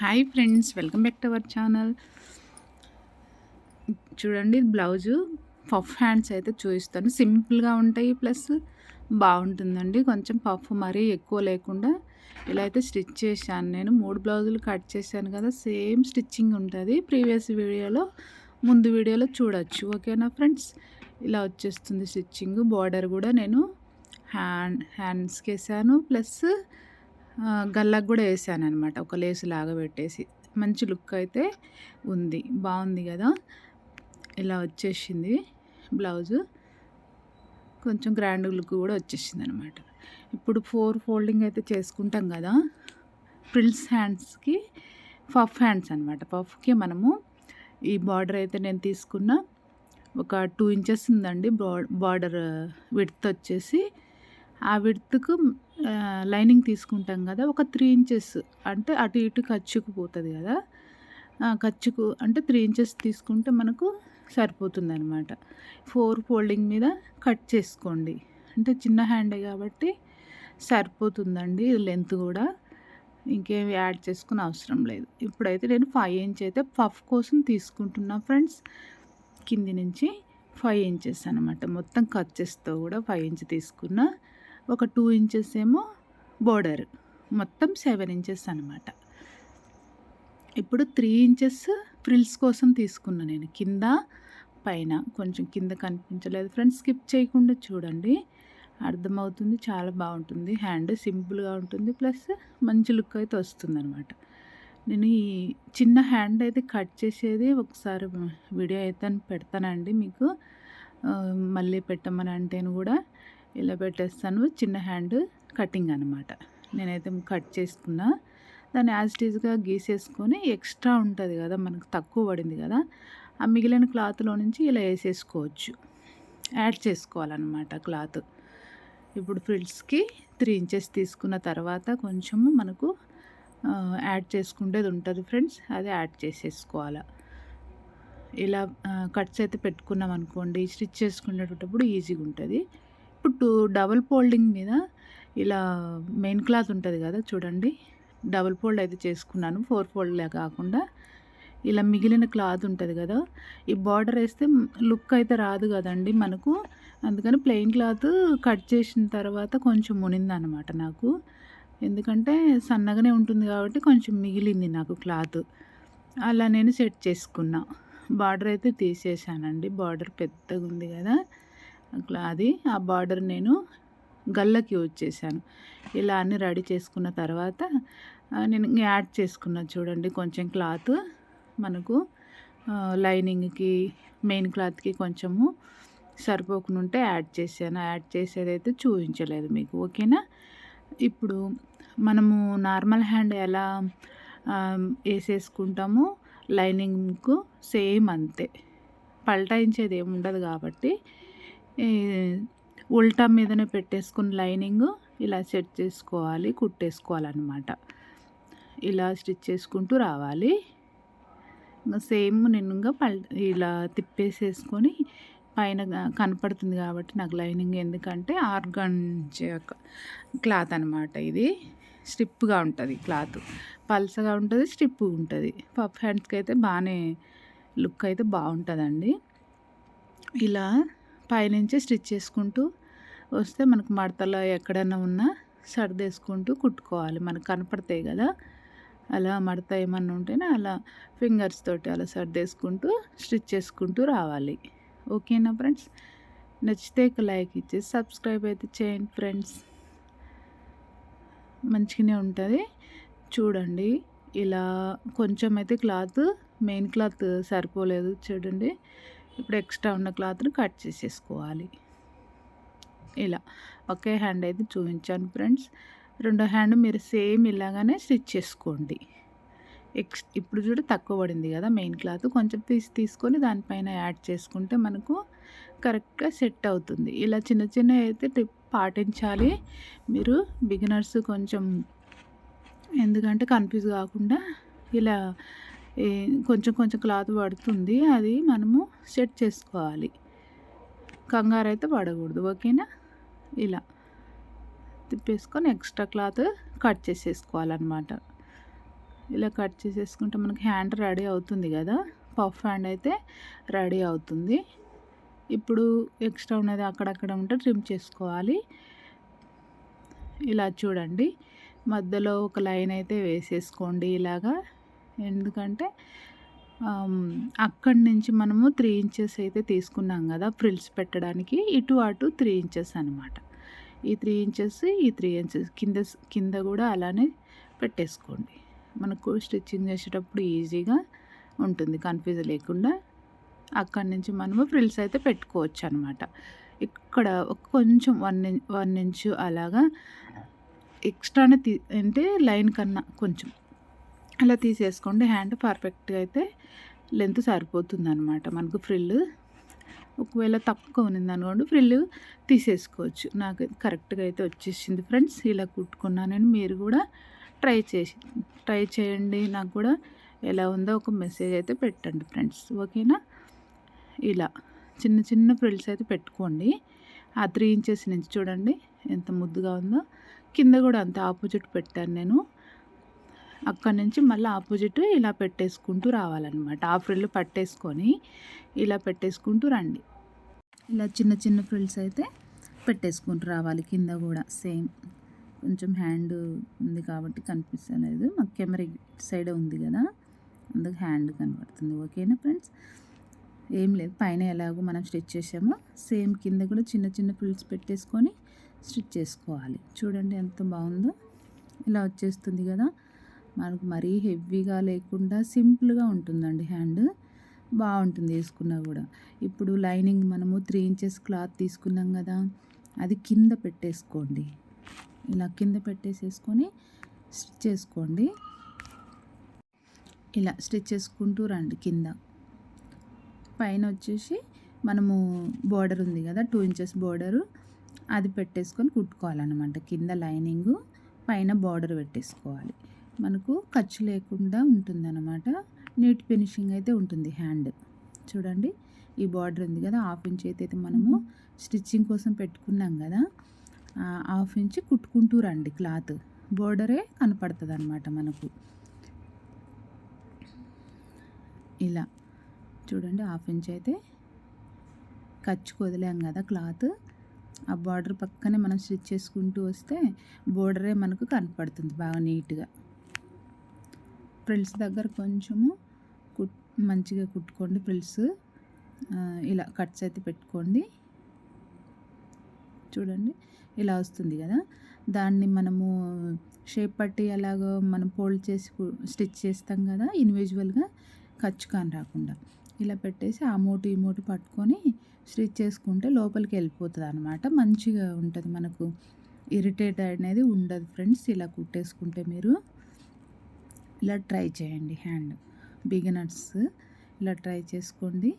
Hi friends welcome back to our channel చూడండి blouse. Puff hands అయితే చూపిస్తాను. సింపుల్గా ఉంటాయి ప్లస్ బాగుంటుందండి. కొంచెం పఫ్ మరీ ఎక్కువ లేకుండా ఇలా అయితే స్టిచ్ చేశాను నేను. మూడు బ్లౌజులు కట్ చేశాను కదా సేమ్ స్టిచ్చింగ్ ఉంటుంది. ప్రీవియస్ వీడియోలో ముందు వీడియోలో చూడొచ్చు. ఓకేనా ఫ్రెండ్స్ ఇలా వచ్చేస్తుంది స్టిచ్చింగ్. బార్డర్ కూడా నేను హ్యాండ్ హ్యాండ్స్కి వేసాను ప్లస్ గల్లకు కూడా వేసాను అనమాట ఒక లేసు లాగా పెట్టేసి. మంచి లుక్ అయితే ఉంది. బాగుంది కదా? ఇలా వచ్చేసింది బ్లౌజు. కొంచెం గ్రాండ్ లుక్ కూడా వచ్చేసింది అనమాట ఇప్పుడు ఫోర్ ఫోల్డింగ్ అయితే చేసుకుంటాం కదా? ప్రిల్స్ హ్యాండ్స్కి పఫ్ హ్యాండ్స్ అనమాట పఫ్కి మనము ఈ బార్డర్ అయితే నేను తీసుకున్న ఒక టూ ఇంచెస్ ఉందండి. బార్డర్ విడ్త్ వచ్చేసి. ఆ విడ్త్కు లైనింగ్ తీసుకుంటాం కదా ఒక త్రీ ఇంచెస్. అంటే అటు ఇటు ఖర్చుకుపోతుంది కదా. ఖర్చుకు అంటే త్రీ ఇంచెస్ తీసుకుంటే మనకు సరిపోతుంది అనమాట ఫోర్ ఫోల్డింగ్ మీద కట్ చేసుకోండి. అంటే చిన్న హ్యాండే కాబట్టి సరిపోతుందండి లెంత్ కూడా. ఇంకేం యాడ్ చేసుకునే అవసరం లేదు. ఇప్పుడైతే నేను ఫైవ్ ఇంచ్ అయితే పఫ్ కోసం తీసుకుంటున్నా ఫ్రెండ్స్. కింది నుంచి ఫైవ్ ఇంచెస్ అనమాట మొత్తం ఖర్చెస్తో కూడా ఫైవ్ ఇంచ్ తీసుకున్నా. ఒక టూ ఇంచెస్ ఏమో బోర్డర్ మొత్తం సెవెన్ ఇంచెస్ అనమాట ఇప్పుడు త్రీ ఇంచెస్ ఫ్రిల్స్ కోసం తీసుకున్నా నేను. కింద పైన కొంచెం కింద కనిపించలేదు. ఫ్రెండ్స్ స్కిప్ చేయకుండా చూడండి. అర్థమవుతుంది చాలా బాగుంటుంది. హ్యాండ్ సింపుల్గా ఉంటుంది. ప్లస్ మంచి లుక్ అయితే వస్తుంది అనమాట నేను ఈ చిన్న హ్యాండ్ అయితే కట్ చేసేది ఒకసారి వీడియో అయితే పెడతానండి మీకు. మళ్ళీ పెట్టమని అంటేను కూడా. ఇలా పెట్టేస్తాను. చిన్న హ్యాండ్ కటింగ్ అనమాట నేనైతే కట్ చేసుకున్నా. దాన్ని యాజ్ టీజ్గా గీసేసుకొని ఎక్స్ట్రా ఉంటుంది కదా మనకు తక్కువ పడింది కదా ఆ మిగిలిన క్లాత్లో నుంచి ఇలా వేసేసుకోవచ్చు. యాడ్ చేసుకోవాలన్నమాట క్లాత్ ఇప్పుడు ఫ్రిల్స్కి త్రీ ఇంచెస్ తీసుకున్న తర్వాత కొంచెము మనకు యాడ్ చేసుకుంటేది ఉంటుంది ఫ్రెండ్స్ అది యాడ్ చేసేసుకోవాలి. ఇలా కట్స్ అయితే పెట్టుకున్నాం అనుకోండి స్టిచ్ చేసుకునేటప్పుడు ఈజీగా ఉంటుంది. ఇప్పుడు డబల్ ఫోల్డింగ్ మీద ఇలా మెయిన్ క్లాత్ ఉంటుంది కదా చూడండి. డబల్ ఫోల్డ్ అయితే చేసుకున్నాను. ఫోర్ ఫోల్డ్లే కాకుండా ఇలా మిగిలిన క్లాత్ ఉంటుంది కదా. ఈ బార్డర్ వేస్తే లుక్ అయితే రాదు కదండి మనకు. అందుకని ప్లెయిన్ క్లాత్ కట్ చేసిన తర్వాత కొంచెం మునిందనమాట నాకు. ఎందుకంటే సన్నగానే ఉంటుంది కాబట్టి కొంచెం మిగిలింది నాకు క్లాత్. అలా నేను సెట్ చేసుకున్నా. బార్డర్ అయితే తీసేసానండి బార్డర్ పెద్దగా ఉంది కదా. అది ఆ బార్డర్ నేను గల్లకి యూజ్ చేశాను. ఇలా అన్ని రెడీ చేసుకున్న తర్వాత నేను యాడ్ చేసుకున్నా చూడండి. కొంచెం క్లాత్ మనకు లైనింగ్కి మెయిన్ క్లాత్కి కొంచెము సరిపోకుండా ఉంటే యాడ్ చేశాను. యాడ్ చేసేదైతే చూపించలేదు మీకు ఓకేనా? ఇప్పుడు మనము నార్మల్ హ్యాండ్ ఎలా వేసేసుకుంటామో లైనింగ్కు సేమ్ అంతే. పల్టాయించేది ఏమి ఉండదు కాబట్టి ఉల్టా మీదనే పెట్టేసుకుని లైనింగ్ ఇలా సెట్ చేసుకోవాలి కుట్టేసుకోవాలన్నమాట. ఇలా స్టిచ్ చేసుకుంటూ రావాలి. ఇంకా సేమ్ నేను ఇంకా పల్ ఇలా తిప్పేసేసుకొని పైన కనపడుతుంది కాబట్టి నాకు లైనింగ్ ఎందుకంటే ఆర్గన్ క్లాత్ అనమాట ఇది. స్టిప్గా ఉంటుంది క్లాత్. పల్సగా ఉంటుంది స్టిప్ ఉంటుంది. పఫ్ హ్యాండ్స్కి అయితే బాగానే లుక్ అయితే బాగుంటుందండి. ఇలా పైనుంచి స్టిచ్ చేసుకుంటూ వస్తే మనకు మడతలో ఎక్కడైనా ఉన్నా సర్దేసుకుంటూ కుట్టుకోవాలి. మనకు కనపడతాయి కదా. అలా మడత ఏమన్నా ఉంటేనే అలా ఫింగర్స్ తోటి అలా సర్దేసుకుంటూ స్టిచ్ చేసుకుంటూ రావాలి. ఓకేనా ఫ్రెండ్స్? నచ్చితే ఒక లైక్ ఇచ్చి సబ్స్క్రైబ్ అయితే చేయండి ఫ్రెండ్స్. మంచిగానే ఉంటుంది. చూడండి. ఇలా కొంచెం అయితే క్లాత్ మెయిన్ క్లాత్ సరిపోలేదు చూడండి. ఇప్పుడు ఎక్స్ట్రా ఉన్న క్లాత్ని కట్ చేసేసుకోవాలి. ఇలా ఒకే హ్యాండ్ అయితే చూపించాను ఫ్రెండ్స్. రెండో హ్యాండ్ మీరు సేమ్ ఇలాగానే స్టిచ్ చేసుకోండి. ఎక్స్ ఇప్పుడు చూడ తక్కువ పడింది కదా మెయిన్ క్లాత్. కొంచెం తీసి తీసుకొని దానిపైన యాడ్ చేసుకుంటే మనకు కరెక్ట్గా సెట్ అవుతుంది. ఇలా చిన్న చిన్న అయితే టిప్ పాటించాలి. మీరు బిగినర్స్ కొంచెం ఎందుకంటే కన్ఫ్యూజ్ కాకుండా ఇలా కొంచెం కొంచెం క్లాత్ పడుతుంది. అది మనము సెట్ చేసుకోవాలి. కంగారు అయితే పడకూడదు. ఓకేనా? ఇలా తిప్పేసుకొని ఎక్స్ట్రా క్లాత్ కట్ చేసేసుకోవాలన్నమాట. ఇలా కట్ చేసేసుకుంటే మనకి హ్యాండ్ రెడీ అవుతుంది కదా? పఫ్ హ్యాండ్ అయితే రెడీ అవుతుంది. ఇప్పుడు ఎక్స్ట్రా ఉన్నది అక్కడక్కడ ఉంటే ట్రిమ్ చేసుకోవాలి. ఇలా చూడండి. మధ్యలో ఒక లైన్ అయితే వేసేసుకోండి ఇలాగా. ఎందుకంటే అక్కడి నుంచి మనము త్రీ ఇంచెస్ అయితే తీసుకున్నాం కదా ఫ్రిల్స్ పెట్టడానికి. ఇటు అటు త్రీ ఇంచెస్ అనమాట ఈ త్రీ ఇంచెస్ ఈ త్రీ ఇంచెస్ కింద కింద కూడా అలానే పెట్టేసుకోండి. మనకు స్టిచ్చింగ్ చేసేటప్పుడు ఈజీగా ఉంటుంది కన్ఫ్యూజ్ లేకుండా. అక్కడి నుంచి మనము ఫ్రిల్స్ అయితే పెట్టుకోవచ్చు అనమాట ఇక్కడ కొంచెం వన్ వన్ ఇంచు అలాగా ఎక్స్ట్రానే తీ అంటే లైన్ కన్నా కొంచెం అలా తీసేసుకోండి. హ్యాండ్ పర్ఫెక్ట్గా అయితే లెంత్ సరిపోతుంది అనమాట మనకు ఫ్రిల్ ఒకవేళ తక్కువ ఉన్నది అనుకోండి ఫ్రిల్ తీసేసుకోవచ్చు. నాకు కరెక్ట్గా అయితే వచ్చేసింది ఫ్రెండ్స్. ఇలా కుట్టుకున్నాను నేను మీరు కూడా ట్రై చేసి ట్రై చేయండి. నాకు కూడా ఎలా ఉందో ఒక మెసేజ్ అయితే పెట్టండి ఫ్రెండ్స్. ఓకేనా? ఇలా చిన్న చిన్న ఫ్రిల్స్ అయితే పెట్టుకోండి. ఆ త్రీ ఇంచెస్ నుంచి చూడండి ఎంత ముద్దుగా ఉందో. కింద కూడా అంత ఆపోజిట్ పెట్టాను నేను. అక్కడి నుంచి మళ్ళీ ఆపోజిట్ ఇలా పెట్టేసుకుంటూ రావాలన్నమాట. ఆ ఫ్రిల్ పట్టేసుకొని ఇలా పెట్టేసుకుంటూ రండి. ఇలా చిన్న చిన్న ఫ్రిల్స్ అయితే పెట్టేసుకుంటూ రావాలి. కింద కూడా సేమ్. కొంచెం హ్యాండ్ ఉంది కాబట్టి కనిపిస్తలేదు. మాకు కెమెరా సైడ్ ఉంది కదా అందుకు హ్యాండ్ కనబడుతుంది. ఓకేనా ఫ్రెండ్స్? ఏం లేదు. పైన ఎలాగో మనం స్టిచ్ చేసామో సేమ్ కింద కూడా చిన్న చిన్న ఫ్రిల్స్ పెట్టేసుకొని స్టిచ్ చేసుకోవాలి. చూడండి ఎంత బాగుందో. ఇలా వచ్చేస్తుంది కదా. మనకు మరీ హెవీగా లేకుండా సింపుల్గా ఉంటుందండి హ్యాండ్. బాగుంటుంది వేసుకున్నా కూడా. ఇప్పుడు లైనింగ్ మనము త్రీ ఇంచెస్ క్లాత్ తీసుకున్నాం కదా అది కింద పెట్టేసుకోండి. ఇలా కింద పెట్టేసేసుకొని స్టిచ్ చేసుకోండి. ఇలా స్టిచ్ చేసుకుంటూ రండి కింద. పైన వచ్చేసి మనము బోర్డర్ ఉంది కదా టూ ఇంచెస్ బోర్డరు అది పెట్టేసుకొని కుట్టుకోవాలన్నమాట. కింద లైనింగు పైన బార్డర్ పెట్టేసుకోవాలి. మనకు ఖర్చు లేకుండా ఉంటుందన్నమాట. నీట్ ఫినిషింగ్ అయితే ఉంటుంది హ్యాండ్. చూడండి ఈ బార్డర్ ఉంది కదా హాఫ్ ఇంచ్ అయితే మనము స్టిచ్చింగ్ కోసం పెట్టుకున్నాం కదా హాఫ్ ఇంచ్ కుట్టుకుంటూ రండి క్లాత్. బోర్డరే కనపడుతుంది అనమాట మనకు. ఇలా. చూడండి హాఫ్ ఇంచ్ అయితే ఖర్చుకు వదిలాం కదా క్లాత్. ఆ బార్డర్ పక్కనే మనం స్టిచ్ చేసుకుంటూ వస్తే బోర్డరే మనకు కనపడుతుంది బాగా నీట్గా. ఫ్రిల్స్ దగ్గర కొంచెము కుట్ మంచిగా కుట్టుకోండి ఫ్రిల్స్ ఇలా కట్స్ అయితే పెట్టుకోండి. చూడండి ఇలా వస్తుంది కదా. దాన్ని మనము షేప్ పట్టి అలాగ మనం ఫోల్డ్ చేసి స్టిచ్ చేస్తాం కదా ఇండివిజువల్గా ఖర్చు కాని రాకుండా. ఇలా పెట్టేసి ఆ మూటు ఈ మూటు పట్టుకొని స్టిచ్ చేసుకుంటే లోపలికి వెళ్ళిపోతుంది అనమాట మంచిగా ఉంటుంది మనకు. ఇరిటేట్ అనేది ఉండదు ఫ్రెండ్స్ ఇలా కుట్టేసుకుంటే మీరు. ఇలా ట్రై చేయండి హ్యాండ్. బిగినర్స్ ఇలా ట్రై చేసుకోండి.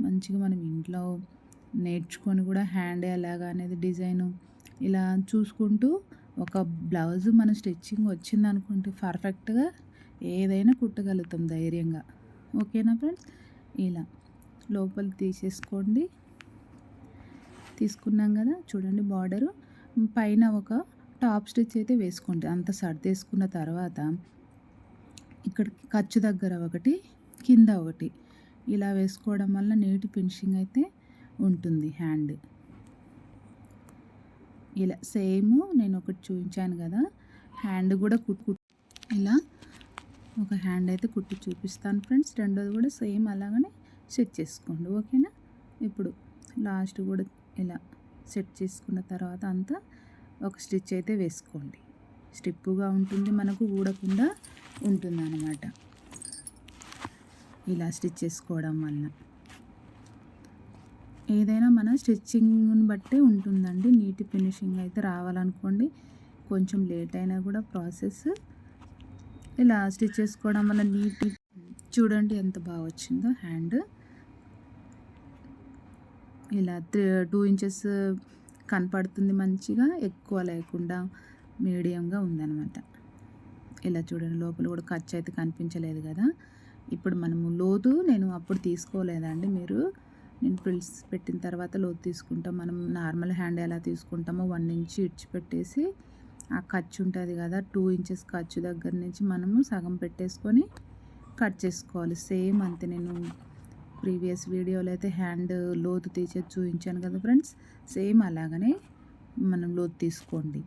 మంచిగా మనం ఇంట్లో నేర్చుకొని కూడా హ్యాండ్ ఎలాగా అనేది డిజైను ఇలా చూసుకుంటూ ఒక బ్లౌజ్ మన స్టిచ్చింగ్ వచ్చింది అనుకుంటే పర్ఫెక్ట్గా ఏదైనా కుట్టగలుగుతాం ధైర్యంగా. ఓకేనా ఫ్రెండ్స్? ఇలా లోపల తీసేసుకోండి. తీసుకున్నాం కదా చూడండి బార్డరు. పైన ఒక టాప్ స్టిచ్ అయితే వేసుకోండి అంత సర్దేసుకున్న తర్వాత ఇక్కడ ఖర్చు దగ్గర ఒకటి కింద ఒకటి. ఇలా వేసుకోవడం వల్ల నీటి ఫినిషింగ్ అయితే ఉంటుంది హ్యాండ్. ఇలా సేమ్ నేను ఒకటి చూపించాను కదా హ్యాండ్ కూడా కుట్టు ఇలా ఒక హ్యాండ్ అయితే కుట్టి చూపిస్తాను ఫ్రెండ్స్. రెండోది కూడా సేమ్ అలాగనే సెట్ చేసుకోండి ఓకేనా? ఇప్పుడు లాస్ట్ కూడా ఇలా సెట్ చేసుకున్న తర్వాత అంతా ఒక స్టిచ్ అయితే వేసుకోండి. స్టిప్పుగా ఉంటుంది మనకు ఊడకుండా ఉంటుంది అన్నమాట ఇలా స్టిచ్ చేసుకోవడం వల్ల ఏదైనా మన స్టిచ్చింగ్ని బట్టే ఉంటుందండి. నీటి ఫినిషింగ్ అయితే రావాలనుకోండి కొంచెం లేట్ అయినా కూడా ప్రాసెస్ ఇలా స్టిచ్ చేసుకోవడం వల్ల నీట్ చూడండి ఎంత బాగా వచ్చిందో హ్యాండ్. ఇలా త్రీ టూ ఇంచెస్ కనపడుతుంది మంచిగా ఎక్కువ లేకుండా మీడియంగా ఉందన్నమాట. ఇలా చూడండి లోపల కూడా ఖర్చు అయితే కనిపించలేదు కదా. ఇప్పుడు మనము లోతు నేను అప్పుడు తీసుకోలేదండి మీరు. నేను ఫ్రిల్స్ పెట్టిన తర్వాత లోతు తీసుకుంటాం. మనం నార్మల్ హ్యాండ్ ఎలా తీసుకుంటామో వన్ ఇంచ్ ఇడ్చి పెట్టేసి ఆ ఖర్చు ఉంటుంది కదా టూ ఇంచెస్ ఖర్చు దగ్గర నుంచి మనము సగం పెట్టేసుకొని కట్ చేసుకోవాలి. సేమ్ అంతే నేను ప్రీవియస్ వీడియోలో అయితే హ్యాండ్ లోతు తీసేది చూపించాను కదా ఫ్రెండ్స్. సేమ్ అలాగనే మనం లోతు తీసుకోండి.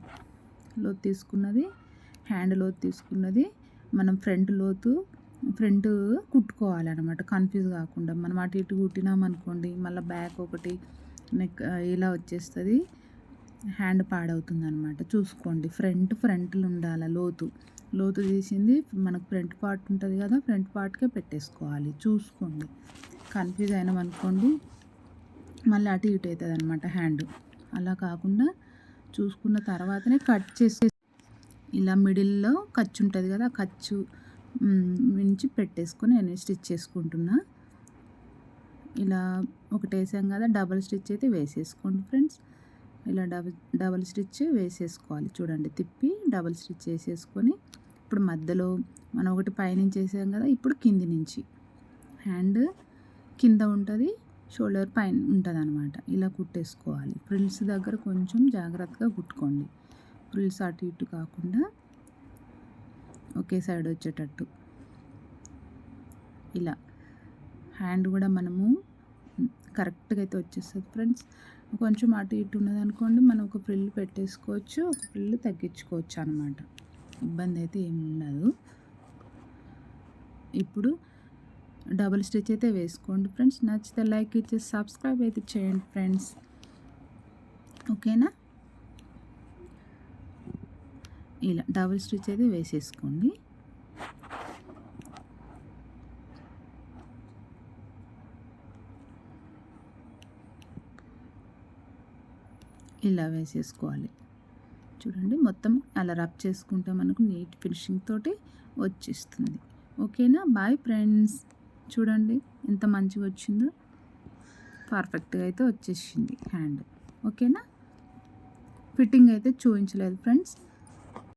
లోతు తీసుకున్నది హ్యాండ్ లోతు తీసుకున్నది. మనం ఫ్రంట్ లోతు ఫ్రంట్ కుట్టుకోవాలన్నమాట. కన్ఫ్యూజ్ కాకుండా మనం అటు ఇటు కుట్టినామనుకోండి మళ్ళీ బ్యాక్ ఒకటి నెక్ ఇలా వచ్చేస్తుంది. హ్యాండ్ పాడవుతుంది అనమాట చూసుకోండి ఫ్రంట్ ఫ్రంట్లు ఉండాలి లోతు. లోతు తీసింది మనకు ఫ్రంట్ పార్ట్ ఉంటుంది కదా ఫ్రంట్ పార్ట్కే పెట్టేసుకోవాలి. చూసుకోండి. కన్ఫ్యూజ్ అయినామనుకోండి మళ్ళీ అటు ఇటు అవుతుంది అనమాట హ్యాండ్. అలా కాకుండా చూసుకున్న తర్వాతనే కట్ చేసి ఇలా మిడిల్లో ఖర్చు ఉంటుంది కదా ఆ ఖర్చు నుంచి పెట్టేసుకొని నేను స్టిచ్ చేసుకుంటున్నా. ఇలా ఒకటి వేసాం కదా డబల్ స్టిచ్ అయితే వేసేసుకోండి ఫ్రెండ్స్. ఇలా డబల్ డబల్ స్టిచ్ వేసేసుకోవాలి. చూడండి తిప్పి డబల్ స్టిచ్ వేసేసుకొని ఇప్పుడు మధ్యలో మనం ఒకటి పైనుంచి వేసాం కదా ఇప్పుడు కింది నుంచి. హ్యాండ్ కింద ఉంటుంది షోల్డర్ పైన ఉంటుంది అనమాట ఇలా కుట్టేసుకోవాలి. ఫ్రిల్స్ దగ్గర కొంచెం జాగ్రత్తగా కుట్టుకోండి. ఫ్రిల్స్ అటు ఇటు కాకుండా ఒకే సైడ్ వచ్చేటట్టు. ఇలా. హ్యాండ్ కూడా మనము కరెక్ట్గా అయితే వచ్చేస్తుంది ఫ్రెండ్స్. కొంచెం అటు ఇటు ఉన్నదనుకోండి మనం ఒక ఫ్రిల్ పెట్టేసుకోవచ్చు ఒక ఫ్రిల్ తగ్గించుకోవచ్చు అనమాట ఇబ్బంది అయితే ఏమి ఉండదు. ఇప్పుడు డబుల్ స్టిచ్ అయితే వేసుకోండి ఫ్రెండ్స్. నచ్చితే లైక్ ఇచ్చే సబ్స్క్రైబ్ అయితే చేయండి ఫ్రెండ్స్. ఓకేనా? ఇలా డబుల్ స్టిచ్ అయితే వేసేసుకోండి. ఇలా వేసేసుకోవాలి. చూడండి మొత్తం అలా రబ్ చేసుకుంటే మనకు నీట్ ఫినిషింగ్ తోటి వచ్చేస్తుంది. ఓకేనా? Bye friends. చూడండి ఎంత మంచిగా వచ్చిందో. పర్ఫెక్ట్గా అయితే వచ్చేసింది హ్యాండ్ ఓకేనా ఫిట్టింగ్ అయితే చూపించలేదు ఫ్రెండ్స్